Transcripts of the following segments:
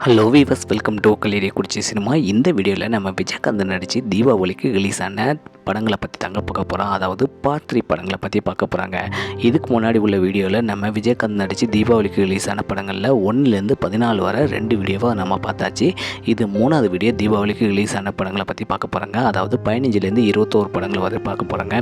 Hello viewers welcome to கல்லீரிய குடிச்சி cinema இந்த வீடியோவில் நம்ம விஜயகாந்த் நடித்து தீபாவளிக்கு ரிலீஸ் ஆன படங்களை பற்றி தாங்க பார்க்க போகிறோம் அதாவது பார்ட் த்ரீ படங்களை பற்றி பார்க்க போகிறாங்க இதுக்கு முன்னாடி உள்ள வீடியோவில் நம்ம விஜயகாந்த் நடித்து தீபாவளிக்கு ரிலீஸ் ஆன படங்களில் ஒன்றுலேருந்து பதினாலு வரை ரெண்டு வீடியோவாக நம்ம பார்த்தாச்சு. இது மூணாவது வீடியோ தீபாவளிக்கு ரிலீஸ் ஆன படங்களை பற்றி பார்க்க போகிறாங்க அதாவது பதினஞ்சுலேருந்து இருபத்தோரு படங்கள் வரை பார்க்க போகிறாங்க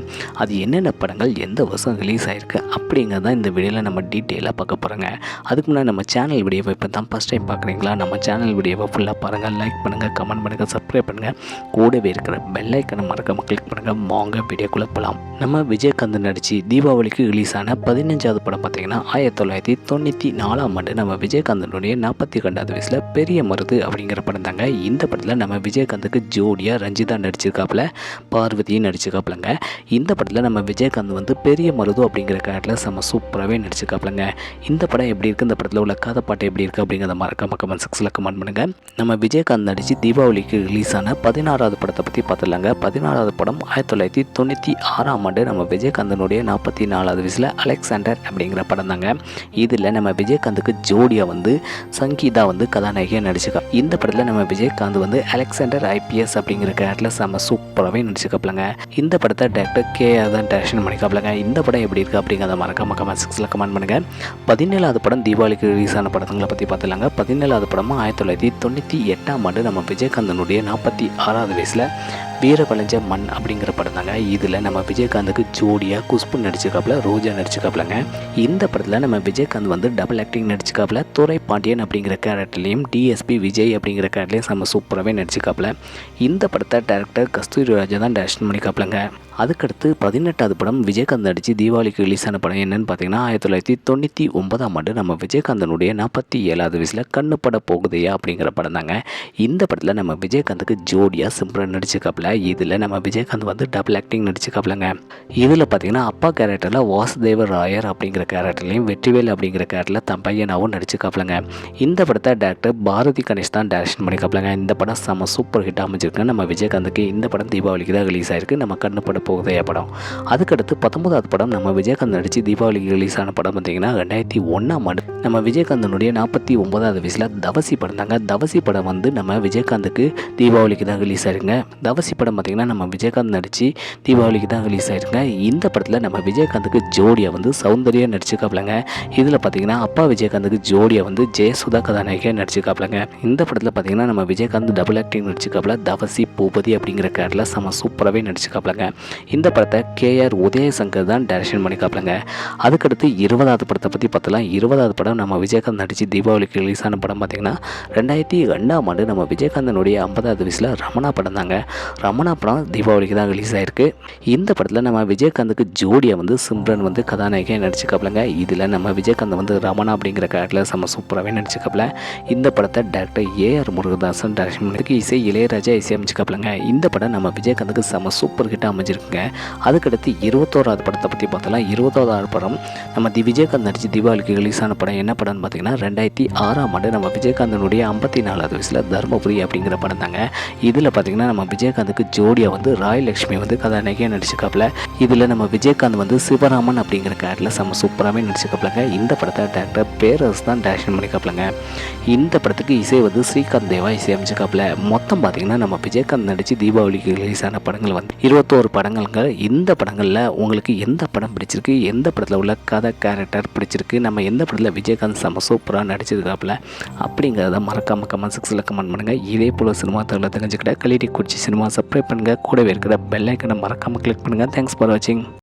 அது என்னென்ன படங்கள் எந்த வருஷம் ரிலீஸ் ஆயிருக்கு அப்படிங்கிறத இந்த வீடியோவில் நம்ம டீட்டெயிலாக பார்க்க போகிறாங்க அதுக்கு முன்னாடி நம்ம சேனல் வீடியோவை இப்போ தான் ஃபஸ்ட் டைம் பார்க்குறீங்களா? நம்ம சேனல் வீடியோவை ஃபுல்லாக பாருங்கள் லைக் பண்ணுங்கள் கமெண்ட் பண்ணுங்கள் சப்ஸ்கிரைப் பண்ணுங்கள் கூடவே இருக்கிற பெல்லைக்கனை மறக்காமல் கிளிக் பண்ணுங்கள் வாங்க வீடியோக்குள்ளே போகலாம் நம்ம விஜயகாந்த் நடித்து தீபாவளிக்கு ரிலீஸ் ஆன பதினஞ்சாவது படம் பார்த்திங்கன்னா ஆயிரத்தி தொள்ளாயிரத்தி தொண்ணூற்றி நாலாம் ஆண்டு நம்ம விஜயகாந்தனுடைய நாற்பத்தி ரெண்டாவது வயசில் பெரிய மருது அப்படிங்கிற படம் தாங்க. இந்த படத்தில் நம்ம விஜயகாந்துக்கு ஜோடியாக ரஞ்சிதா நடிச்சிருக்காப்புல பார்வதியும் நடிச்சிருக்காப்புலங்க. இந்த படத்தில் நம்ம விஜயகாந்த் வந்து பெரிய மருது அப்படிங்கிற கேரக்டரில் செம்ம சூப்பராகவே நடிச்சிருக்காப்புலங்க. இந்த படம் எப்படி இருக்குது இந்த படத்தில் உள்ள கதை பாட்டு எப்படி இருக்குது அப்படிங்கிறத மறக்காம கமெண்ட் செக்ஸில் கமெண்ட் பண்ணுங்கள் நம்ம விஜயகாந்த் நடித்து தீபாவளிக்கு ரிலீஸ் ஆன பதினாறாவது படத்தை பற்றி பார்த்துடலாங்க. பதினாறாவது படம் ஆயிரத்தி தொள்ளாயிரத்தி தொண்ணூற்றி ஆறாம் ஆண்டு நம்ம விஜயகாந்தனுடைய நாற்பத்தி நாலாவது வயசில் அலெக்சாண்டர் அப்படிங்கிற படம் தாங்க. இதில் நம்ம விஜயகாந்துக்கு ஜோடியாக வந்து சங்கீதா வந்து கதாநாயகியாக நடிச்சிருக்கா. இந்த படத்தில் நம்ம விஜயகாந்த் வந்து அலெக்சாண்டர் ஐபிஎஸ் அப்படிங்கிற கேரக்டரில் செம்ம சூப்பராகவே நடிச்சிருக்காப்லங்க. இந்த படத்தை டேரக்டர் கே தான் டேரக்ஷன் பண்ணிக்காப்பிலங்க இந்த படம் எப்படி இருக்குது அப்படிங்கிறத மறக்காம கமெண்ட் செக்ஸில் கமெண்ட் பண்ணுங்கள் பதினேழாவது படம் தீபாவளிக்கு ரிலீஸ் ஆன படங்களை பற்றி பார்த்துலாங்க பதினேழாவது படமும் ஆயிரத்தி தொள்ளாயிரத்தி தொண்ணூற்றி எட்டாம் ஆண்டு நம்ம விஜயகாந்தனுடைய நாற்பத்தி ஆறாவது வயசில் வீர வீரபலஞ்ச மண் அப்படிங்கிற படம் தாங்க இதில் நம்ம விஜயகாந்துக்கு ஜோடியாக குஷ்பு நடிச்சிருக்காப்புல ரோஜா நடிச்சிருக்காப்புலங்க. இந்த படத்தில் நம்ம விஜயகாந்த் வந்து டபுள் ஆக்டிங் நடிச்சிருக்காப்புல துறை பாண்டியன் அப்படிங்கிற கேரக்டர்லையும் டிஎஸ்பி விஜய் அப்படிங்கிற கேரக்டர்லையும் செம்ம சூப்பராகவே நடிச்சிருக்காப்புல. இந்த படத்தை டேரக்டர் கஸ்தூரி ராஜா தான் டேரக்ஷன் பண்ணிக்காப்புலங்க அதுக்கடுத்து பதினெட்டாவது படம் விஜயகாந்த் நடித்து தீபாவளிக்கு ரிலீஸ் ஆன படம் என்னன்னு பார்த்தீங்கன்னா ஆயிரத்தி தொள்ளாயிரத்தி தொண்ணூற்றி ஒன்பதாம் ஆண்டு நம்ம விஜயகாந்தனுடைய நாற்பத்தி ஏழாவது வயசில் கண்ணு பட போகுதையா அப்படிங்கிற படம் தாங்க. இந்த படத்தில் நம்ம விஜயகாந்துக்கு ஜோடியாக சிம்ரன் நடிச்சிருக்காப்புல இதில் நம்ம விஜயகாந்த் வந்து டபுள் ஆக்டிங் நடிச்சிருக்காப்புலங்க இதில் பார்த்தீங்கன்னா அப்பா கேரக்டரில் வாசுதேவ ராயர் அப்படிங்கிற கேரக்டர்லையும் வெற்றிவேல் அப்படிங்கிற கேரக்டரில் தன் பையனாகவும் நடிச்சிருக்காப்புலங்க இந்த படத்தை டேரக்டர் பாரதி கணேஷ் தான் டேரக்ஷன் பண்ணிக்காப்புலங்க இந்த படம் செம்ம சூப்பர் ஹிட் அமைஞ்சிருக்கு நம்ம விஜயகாந்துக்கு இந்த படம் தீபாவளிக்கு தான் ரிலீஸ் ஆயிருக்கு. நம்ம கண்ணு போகுதையா படம். அதுக்கடுத்து பத்தொன்பதாவது படம் நம்ம விஜயகாந்த் நடித்து தீபாவளிக்கு ரிலீஸ் ஆன படம் பார்த்தீங்கன்னா ரெண்டாயிரத்தி ஒன்றாம் ஆண்டு. நம்ம விஜயகாந்தனுடைய நாற்பத்தி ஒன்பதாவது வயசில் தவசி படம் தாங்க. தவசி படம் வந்து நம்ம விஜயகாந்துக்கு தீபாவளிக்கு தான் ரிலீஸ் ஆயிருங்க. தவசி படம் பார்த்திங்கன்னா நம்ம விஜயகாந்த் நடித்து தீபாவளிக்கு தான் ரிலீஸ் ஆயிருங்க. இந்த படத்தில் நம்ம விஜயகாந்துக்கு ஜோடியாக வந்து சௌந்தர்யா நடிச்சிருக்காப்லங்க. இதில் பார்த்தீங்கன்னா அப்பா விஜயகாந்துக்கு ஜோடியாக வந்து ஜெயசுதா கதாநாயகியாக நடிச்சிருக்காப்லங்க. இந்த படத்தில் பார்த்தீங்கன்னா நம்ம விஜயகாந்த் டபுள் ஆக்டிங் நடிச்சிருக்காப்ல. தவசி பூபதி அப்படிங்கிற கேரக்டரில் செம சூப்பராகவே நடிச்சிருக்காப்லங்க. இந்த படத்தை கேஆர் உதயசங்கர் தான் டைரக்ஷன் பண்ணிக்காப்பிலங்க அதுக்கடுத்து இருபதாவது படத்தை பற்றி பார்த்தலாம். இருபதாவது படம் நம்ம விஜயகாந்த் நடித்து தீபாவளிக்கு ரிலீஸ் ஆன படம் பார்த்திங்கன்னா ரெண்டாயிரத்தி ரெண்டாம் ஆண்டு நம்ம விஜயகாந்தனுடைய ஐம்பதாவது வயசில் ரமணா படம் தாங்க. ரமணா படம் தீபாவளிக்கு தான் ரிலீஸ் ஆயிருக்கு. இந்த படத்தில் நம்ம விஜயகாந்துக்கு ஜோடியை வந்து சிம்ரன் வந்து கதாநாயகியாக நடிச்சுக்காப்பிலங்க இதில் நம்ம விஜயகாந்த் வந்து ரமணா அப்படிங்கிற கேரக்டரில் செம்ம சூப்பராகவே நடிச்சுக்காப்ல இந்த படத்தை டேரக்டர் ஏஆர் முருகதாசன் டைரக்ஷன் பண்ணிருக்கு இசை இளையராஜா இசை அமைச்சுக்காப்லங்க இந்த படம் நம்ம விஜயகாந்துக்கு செம்ம சூப்பர் ஹிட்டாக அமைஞ்சிருக்குங்க அதுக்கடுத்து இருபத்தோராவது படத்தை பற்றி பார்த்தலாம் இருபத்தோராவது படம் நம்ம தி விஜயகாந்த் நடித்து தீபாவளிக்கு ரிலீஸான ஆன படம் என்ன படம்னு பார்த்தீங்கன்னா ரெண்டாயிரத்தி ஆறாம் ஆண்டு நம்ம விஜயகாந்தனுடைய ஐம்பத்தி நாலாவது வயசில் தர்மபுரி அப்படிங்கிற படம் தாங்க. இதில் பார்த்தீங்கன்னா நம்ம விஜயகாந்துக்கு ஜோடியாக வந்து ராய் லக்ஷ்மி வந்து கதாநாயகியாக நடிச்சிருக்காப்புல. இதில் நம்ம விஜயகாந்த் வந்து சிவராமன் அப்படிங்கிற கேரக்டரில் செம்ம சூப்பராகவே நடிச்சிருக்காப்புலங்க. இந்த படத்தை டேரக்டர் பேரரசு தான் டேரக்ஷன் பண்ணிக்காப்புலங்க இந்த படத்துக்கு இசை வந்து ஸ்ரீகாந்த் தேவா இசை அமைச்சிருக்காப்புல மொத்தம் பார்த்தீங்கன்னா நம்ம விஜயகாந்த் நடித்து தீபாவளிக்கு ரிலீஸ் ஆன படங்கள் வந்து இருபத்தோரு படங்கள் படங்கள்ங்க இந்த படங்களில் உங்களுக்கு எந்த படம் பிடிச்சிருக்கு எந்த படத்தில் உள்ள கதை கேரக்டர் பிடிச்சிருக்கு நம்ம எந்த படத்தில் விஜயகாந்த் செம்ம சூப்பராக நடிச்சிருக்காப்புல அப்படிங்கிறத மறக்காம கமெண்ட் செக்ஸில் கமெண்ட் பண்ணுங்கள் இதே போல் சினிமா தகவலை தெரிஞ்சுக்கிட்ட கலிடி குச்சி சினிமா சப்ஸ்கிரைப் பண்ணுங்கள் கூடவே இருக்கிற பெல் ஐக்கனை மறக்காமல் கிளிக் பண்ணுங்கள் தேங்க்ஸ் ஃபார் வாட்சிங்